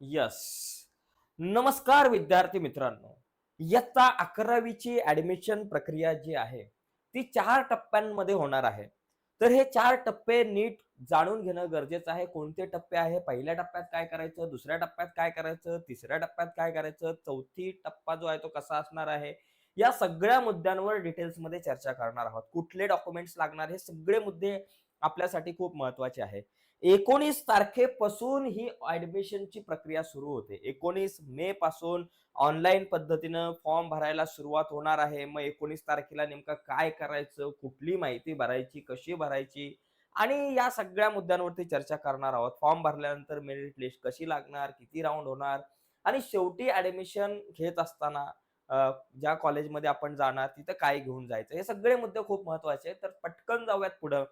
Yes नमस्कार विद्यार्थी मित्रांनो. इयत्ता अकरावीची ऍडमिशन प्रक्रिया जी आहे ती चार टप्प्यांमध्ये होणार आहे. तर हे चार टप्पे नीट जाणून घेणं गरजेचं आहे. कोणते टप्पे आहे? पहिल्या टप्प्यात काय करायचं? दुसऱ्या टप्प्यात काय करायचं? तिसऱ्या टप्प्यात काय करायचं? चौथी टप्पा जो आहे तो कसा असणार आहे? या सगळ्या मुद्द्यांवर डिटेल्समध्ये चर्चा करणार आहोत. कुठले डॉक्युमेंट्स लागणार? हे सगळे मुद्दे आपल्यासाठी खूप महत्त्वाचे आहे. एकोणीस तारखेपासून ही ऍडमिशनची प्रक्रिया सुरू होते. एकोणीस मे पासून ऑनलाईन पद्धतीनं फॉर्म भरायला सुरुवात होणार आहे. मग एकोणीस तारखेला नेमकं काय करायचं कुठली माहिती भरायची कशी भरायची? आणि या सगळ्या मुद्द्यांवरती चर्चा करणार आहोत. फॉर्म भरल्यानंतर मेरिट लिस्ट कशी लागणार किती राऊंड होणार? आणि शेवटी ऍडमिशन घेत असताना ज्या कॉलेजमध्ये आपण जाणार तिथं काय घेऊन जायचं? हे सगळे मुद्दे खूप महत्त्वाचे आहेत. तर पटकन जाऊयात पुढं.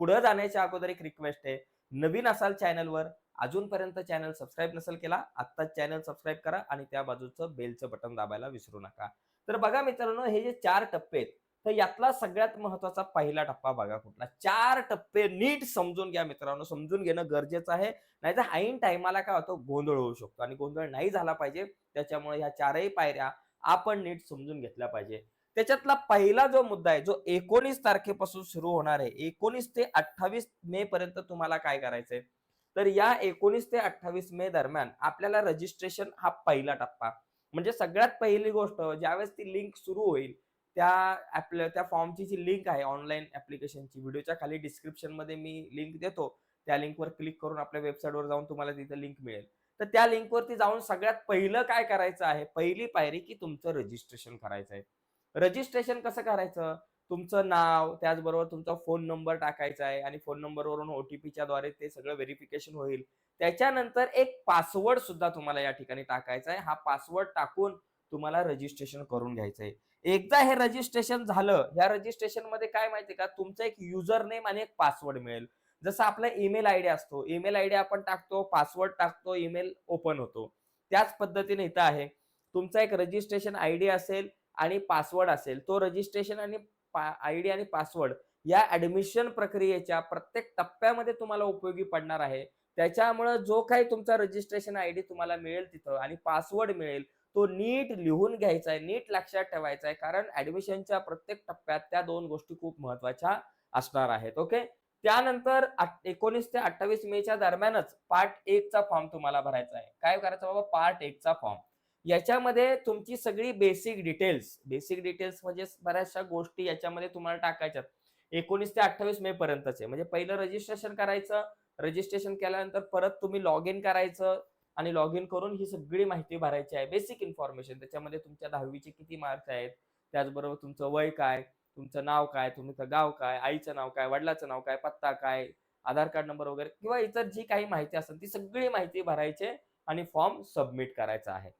पुढं जाण्याच्या अगोदर एक रिक्वेस्ट आहे. नवीन असाल चॅनलवर अजूनपर्यंत चॅनल सबस्क्राईब नसेल केला आत्ताच चॅनल सबस्क्राईब करा आणि त्या बाजूचं बेलचं बटन दाबायला विसरू नका. तर बघा मित्रांनो हे जे चार टप्पे आहेत तर यातला सगळ्यात महत्त्वाचा पहिला टप्पा बघा कुठला. चार टप्पे नीट समजून घ्या मित्रांनो समजून घेणं गरजेचं आहे. नाहीतर ऐन टायमाला काय होतं गोंधळ होऊ शकतो आणि गोंधळ नाही झाला पाहिजे. त्याच्यामुळे ह्या चारही पायऱ्या आपण नीट समजून घेतल्या पाहिजे. त्याच्यातला पहिला जो मुद्दा आहे जो एकोणीस तारखेपासून सुरू होणार आहे एकोणीस ते अठ्ठावीस मे पर्यंत तुम्हाला काय करायचंय? तर या एकोणीस ते अठ्ठावीस मे दरम्यान आपल्याला रजिस्ट्रेशन हा पहिला टप्पा. म्हणजे सगळ्यात पहिली गोष्ट ज्यावेळेस ती लिंक सुरू होईल त्या आपल्या त्या फॉर्मची जी लिंक आहे ऑनलाईन ऍप्लिकेशनची व्हिडिओच्या खाली डिस्क्रिप्शनमध्ये मी लिंक देतो. त्या लिंकवर क्लिक करून आपल्या वेबसाईटवर जाऊन तुम्हाला तिथे लिंक मिळेल. तर त्या लिंकवरती जाऊन सगळ्यात पहिलं काय करायचं आहे? पहिली पायरी की तुमचं रजिस्ट्रेशन करायचं आहे रजिस्ट्रेशन कसं करायचं? तुमचं नाव त्याचबरोबर तुमचा फोन नंबर टाकायचा आहे आणि फोन नंबरवरून ओटीपीच्या द्वारे ते सगळं व्हेरिफिकेशन होईल. त्याच्यानंतर एक पासवर्ड सुद्धा तुम्हाला या ठिकाणी टाकायचा आहे. हा पासवर्ड टाकून तुम्हाला रजिस्ट्रेशन करून घ्यायचं आहे. एकदा हे रजिस्ट्रेशन झालं या रजिस्ट्रेशनमध्ये काय माहिती का? तुमचं एक युजर नेम आणि एक पासवर्ड मिळेल. जसं आपला ईमेल आयडी असतो. ईमेल आयडी आपण टाकतो पासवर्ड टाकतो ईमेल ओपन होतो. त्याच पद्धतीने इथं आहे. तुमचा एक रजिस्ट्रेशन आय डी असेल आणि पासवर्ड असेल तो रजिस्ट्रेशन आणि आय डी आणि पासवर्ड या ऍडमिशन प्रक्रियेच्या प्रत्येक टप्प्यामध्ये तुम्हाला उपयोगी पडणार आहे. त्याच्यामुळे जो काही तुमचा रजिस्ट्रेशन आय डी तुम्हाला मिळेल तिथं आणि पासवर्ड मिळेल तो नीट लिहून घ्यायचा आहे नीट लक्षात ठेवायचा आहे कारण ऍडमिशनच्या प्रत्येक टप्प्यात त्या दोन गोष्टी खूप महत्त्वाच्या असणार आहेत ओके? त्यानंतर एकोणीस ते अठ्ठावीस मेच्या दरम्यानच पार्ट एक चा फॉर्म तुम्हाला भरायचा आहे. काय करायचं बाबा? पार्ट एक चा फॉर्म याच्यामध्ये तुमची सगळी बेसिक डिटेल्स बेसिक डिटेल्स म्हणजे बऱ्याचशा गोष्टी याच्यामध्ये तुम्हाला टाकायच्यात. एकोणीस ते अठ्ठावीस मे पर्यंतचे. म्हणजे पहिलं रजिस्ट्रेशन करायचं रजिस्ट्रेशन केल्यानंतर परत तुम्ही लॉग इन करायचं आणि लॉग इन करून ही सगळी माहिती भरायची आहे. बेसिक इन्फॉर्मेशन त्याच्यामध्ये तुमच्या दहावीचे किती मार्क्स आहेत त्याचबरोबर तुमचं वय काय तुमचं नाव काय तुमचं गाव काय आईचं नाव काय वडिलाचं नाव काय पत्ता काय आधार कार्ड नंबर वगैरे किंवा इतर जी काही माहिती असेल ती सगळी माहिती भरायची आणि फॉर्म सबमिट करायचा आहे.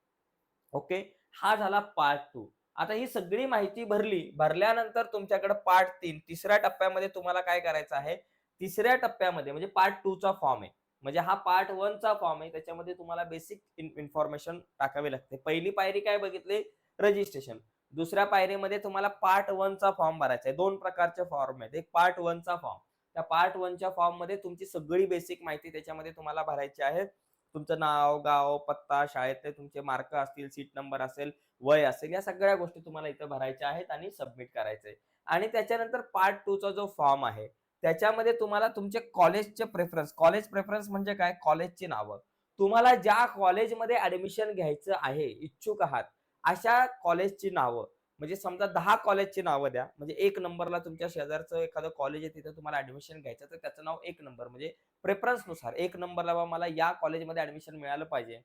ओके? हा झाला पार्ट टू आता ही सगळी माहिती भरली भरल्यानंतर तुमच्याकडे पार्ट तीन तिसऱ्या टप्प्यामध्ये तुम्हाला काय करायचं आहे? तिसऱ्या टप्प्यामध्ये म्हणजे पार्ट टू चा फॉर्म आहे. म्हणजे हा पार्ट वन चा फॉर्म आहे त्याच्यामध्ये तुम्हाला बेसिक इन्फॉर्मेशन टाकावी लागते. पहिली पायरी काय बघितली? रजिस्ट्रेशन दुसऱ्या पायरीमध्ये तुम्हाला पार्ट वन चा फॉर्म भरायचा आहे. दोन प्रकारचे फॉर्म आहेत. एक पार्ट वन चा फॉर्म त्या पार्ट वनच्या फॉर्ममध्ये तुमची सगळी बेसिक माहिती त्याच्यामध्ये तुम्हाला भरायची आहे. तुमचं नाव गाव पत्ता शाळेतले तुमचे मार्क असतील सीट नंबर असेल वय असेल या सगळ्या गोष्टी तुम्हाला इथं भरायच्या आहेत आणि सबमिट करायचे आणि त्याच्यानंतर पार्ट टू चा जो फॉर्म आहे त्याच्यामध्ये तुम्हाला तुमचे कॉलेजचे प्रेफरन्स कॉलेज प्रेफरन्स म्हणजे काय? कॉलेजची नावं. तुम्हाला ज्या कॉलेजमध्ये ऍडमिशन घ्यायचं आहे इच्छुक आहात अशा कॉलेजची नावं. म्हणजे समजा दहा कॉलेजची नावं द्या. म्हणजे एक नंबरला तुमच्या शेजारचं एखादं कॉलेज आहे तिथं तुम्हाला ऍडमिशन घ्यायचं तर त्याचं नाव एक नंबर म्हणजे प्रेफरन्सनुसार एक नंबरला बा मला या कॉलेजमध्ये ऍडमिशन मिळालं पाहिजे.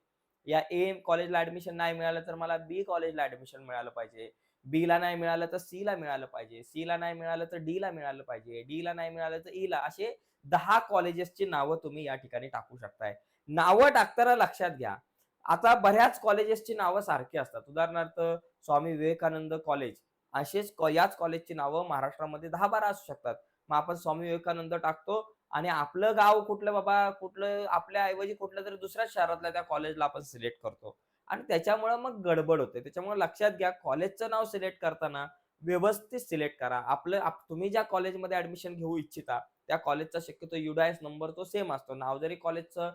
या ए कॉलेजला ऍडमिशन नाही मिळालं तर मला बी कॉलेजला ऍडमिशन मिळालं पाहिजे. बी ला नाही मिळालं तर सी ला मिळालं पाहिजे. सी ला नाही मिळालं तर डी ला मिळालं पाहिजे. डी ला नाही मिळालं तर ई ला. असे दहा कॉलेजेसची नावं तुम्ही या ठिकाणी टाकू शकताय. नावं टाकताना लक्षात घ्या. आता बऱ्याच कॉलेजेसची नावं सारखी असतात. उदाहरणार्थ स्वामी विवेकानंद कॉलेज असेच याच कॉलेजची नावं महाराष्ट्रामध्ये दहा बारा असू शकतात. मग आपण स्वामी विवेकानंद टाकतो आणि आपलं गाव कुठलं बाबा कुठलं आपल्या ऐवजी कुठल्या तरी दुसऱ्या शहरातल्या त्या कॉलेजला आपण सिलेक्ट करतो. आणि त्याच्यामुळं मग गडबड होते. त्याच्यामुळे लक्षात घ्या कॉलेजचं नाव सिलेक्ट करताना व्यवस्थित सिलेक्ट करा. आपलं आप, तुम्ही ज्या कॉलेजमध्ये ऍडमिशन घेऊ इच्छिता त्या कॉलेजचा शक्यतो युडायस नंबर तो सेम असतो. नाव जरी कॉलेजचं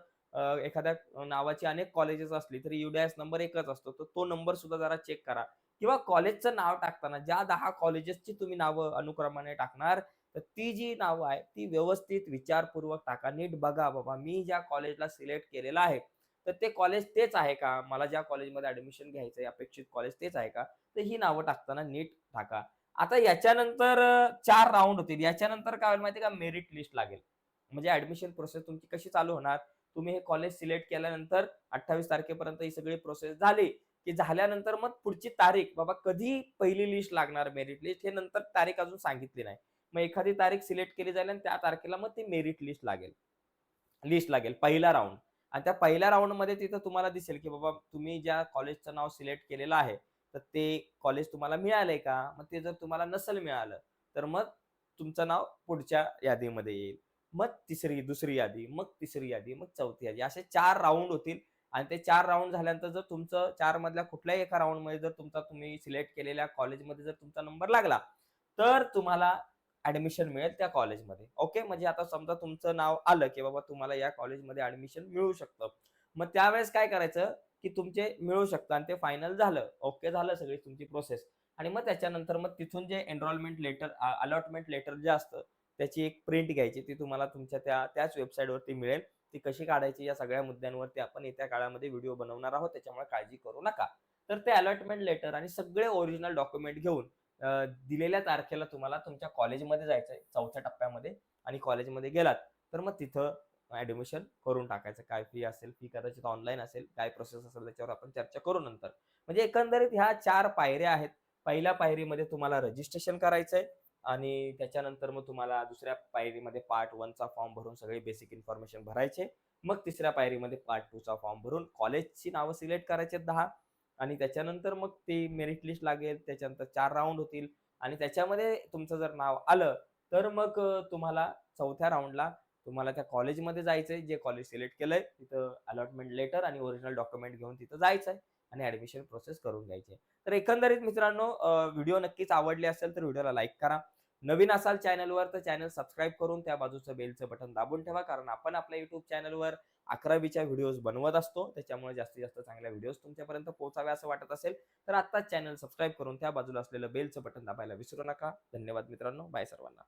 एखाद्या नावाची अनेक कॉलेजेस असली तरी युडीआयएस नंबर एकच असतो. तर तो नंबर सुद्धा जरा चेक करा. किंवा कॉलेजचं नाव टाकताना ज्या दहा कॉलेजेसची तुम्ही नावं अनुक्रमाने टाकणार तर ती जी नावं आहे ती व्यवस्थित विचारपूर्वक टाका. नीट बघा बाबा मी ज्या कॉलेजला सिलेक्ट केलेलं आहे तर ते कॉलेज तेच आहे का? मला ज्या कॉलेजमध्ये ऍडमिशन घ्यायचं आहे अपेक्षित कॉलेज तेच आहे का? तर ही नावं टाकताना नीट टाका. आता याच्यानंतर चार राऊंड होतील. याच्यानंतर काय होईल माहिती का? मेरिट लिस्ट लागेल. म्हणजे ऍडमिशन प्रोसेस तुमची कशी चालू होणार? तुम्ही हे कॉलेज सिलेक्ट केल्यानंतर अठ्ठावीस तारखेपर्यंत ही सगळी प्रोसेस झाली की झाल्यानंतर मग पुढची तारीख बाबा कधी पहिली लिस्ट लागणार मेरिट लिस्ट हे नंतर तारीख अजून सांगितली नाही. मग एखादी तारीख सिलेक्ट केली जाईल आणि त्या तारखेला मग ती मेरिट लिस्ट लागेल. लिस्ट लागेल पहिला राऊंड आणि त्या पहिल्या राऊंडमध्ये तिथं तुम्हाला दिसेल की बाबा तुम्ही ज्या कॉलेजचं नाव सिलेक्ट केलेलं आहे तर ते कॉलेज तुम्हाला मिळालंय का? मग ते जर तुम्हाला नसेल मिळालं तर मग तुमचं नाव पुढच्या यादीमध्ये येईल. मग तिसरी दुसरी यादी मग तिसरी यादी मग चौथी यादी. असे चार राऊंड होतील. आणि ते चार राऊंड झाल्यानंतर जर तुमचं चार मधल्या कुठल्याही एका राऊंडमध्ये जर तुमचा तुम्ही सिलेक्ट केलेल्या कॉलेजमध्ये जर तुमचा नंबर लागला तर तुम्हाला ऍडमिशन मिळेल त्या कॉलेजमध्ये ओके म्हणजे आता समजा तुमचं नाव आलं की बाबा तुम्हाला या कॉलेजमध्ये ऍडमिशन मिळू शकतं. मग त्यावेळेस काय करायचं की तुमचे मिळू शकतं आणि ते फायनल झालं. ओके झालं सगळी तुमची प्रोसेस आणि मग त्याच्यानंतर मग तिथून जे एनरोलमेंट लेटर अलॉटमेंट लेटर जे असतं त्याची एक प्रिंट घ्यायची ती तुम्हाला तुमच्या त्या त्याच वेबसाईटवरती मिळेल. ती कशी काढायची या सगळ्या मुद्द्यांवरती आपण येत्या काळामध्ये व्हिडिओ बनवणार आहोत त्याच्यामुळे काळजी करू नका. तर ते अलॉटमेंट लेटर आणि सगळे ओरिजिनल डॉक्युमेंट घेऊन दिलेल्या तारखेला तुम्हाला तुमच्या कॉलेजमध्ये जायचं आहे चौथ्या टप्प्यामध्ये आणि कॉलेजमध्ये गेलात तर मग तिथं ऍडमिशन करून टाकायचं. काय फी असेल फी कदाचित ऑनलाईन असेल काय प्रोसेस असेल त्याच्यावर आपण चर्चा करू नंतर. म्हणजे एकंदरीत ह्या चार पायऱ्या आहेत. पहिल्या पायरीमध्ये तुम्हाला रजिस्ट्रेशन करायचं आहे आणि त्याच्यानंतर मग तुम्हाला दुसऱ्या पायरीमध्ये पार्ट वनचा फॉर्म भरून सगळे बेसिक इन्फॉर्मेशन भरायचे. मग तिसऱ्या पायरीमध्ये पार्ट टूचा फॉर्म भरून कॉलेजची नावं सिलेक्ट करायचे दहा. आणि त्याच्यानंतर मग ती मेरिट लिस्ट लागेल त्याच्यानंतर चार राऊंड होतील. आणि त्याच्यामध्ये तुमचं जर नाव आलं तर मग तुम्हाला चौथ्या राऊंडला तुम्हाला त्या कॉलेजमध्ये जायचंय. जे कॉलेज सिलेक्ट केलंय तिथं अलॉटमेंट लेटर आणि ओरिजिनल डॉक्युमेंट घेऊन तिथं जायचंय. आणि ऍडमिशन प्रोसेस करून घ्यायची. तर एकंदरीत मित्रांनो व्हिडिओ नक्कीच आवडले असेल तर व्हिडिओला लाईक करा. नवीन असाल चॅनलवर तर चॅनल सबस्क्राईब करून त्या बाजूचं बेलचं बटन दाबून ठेवा कारण आपण आपल्या युट्यूब चॅनलवर अकरावीच्या व्हिडिओज बनवत असतो. त्याच्यामुळे जास्तीत जास्त चांगल्या व्हिडिओज तुमच्यापर्यंत पोहोचाव्या असं वाटत असेल तर आत्ताच चॅनल सबस्क्राईब करून त्या बाजूला असलेलं बेलचं बटन दाबायला विसरू नका. धन्यवाद मित्रांनो. बाय सर्वांना.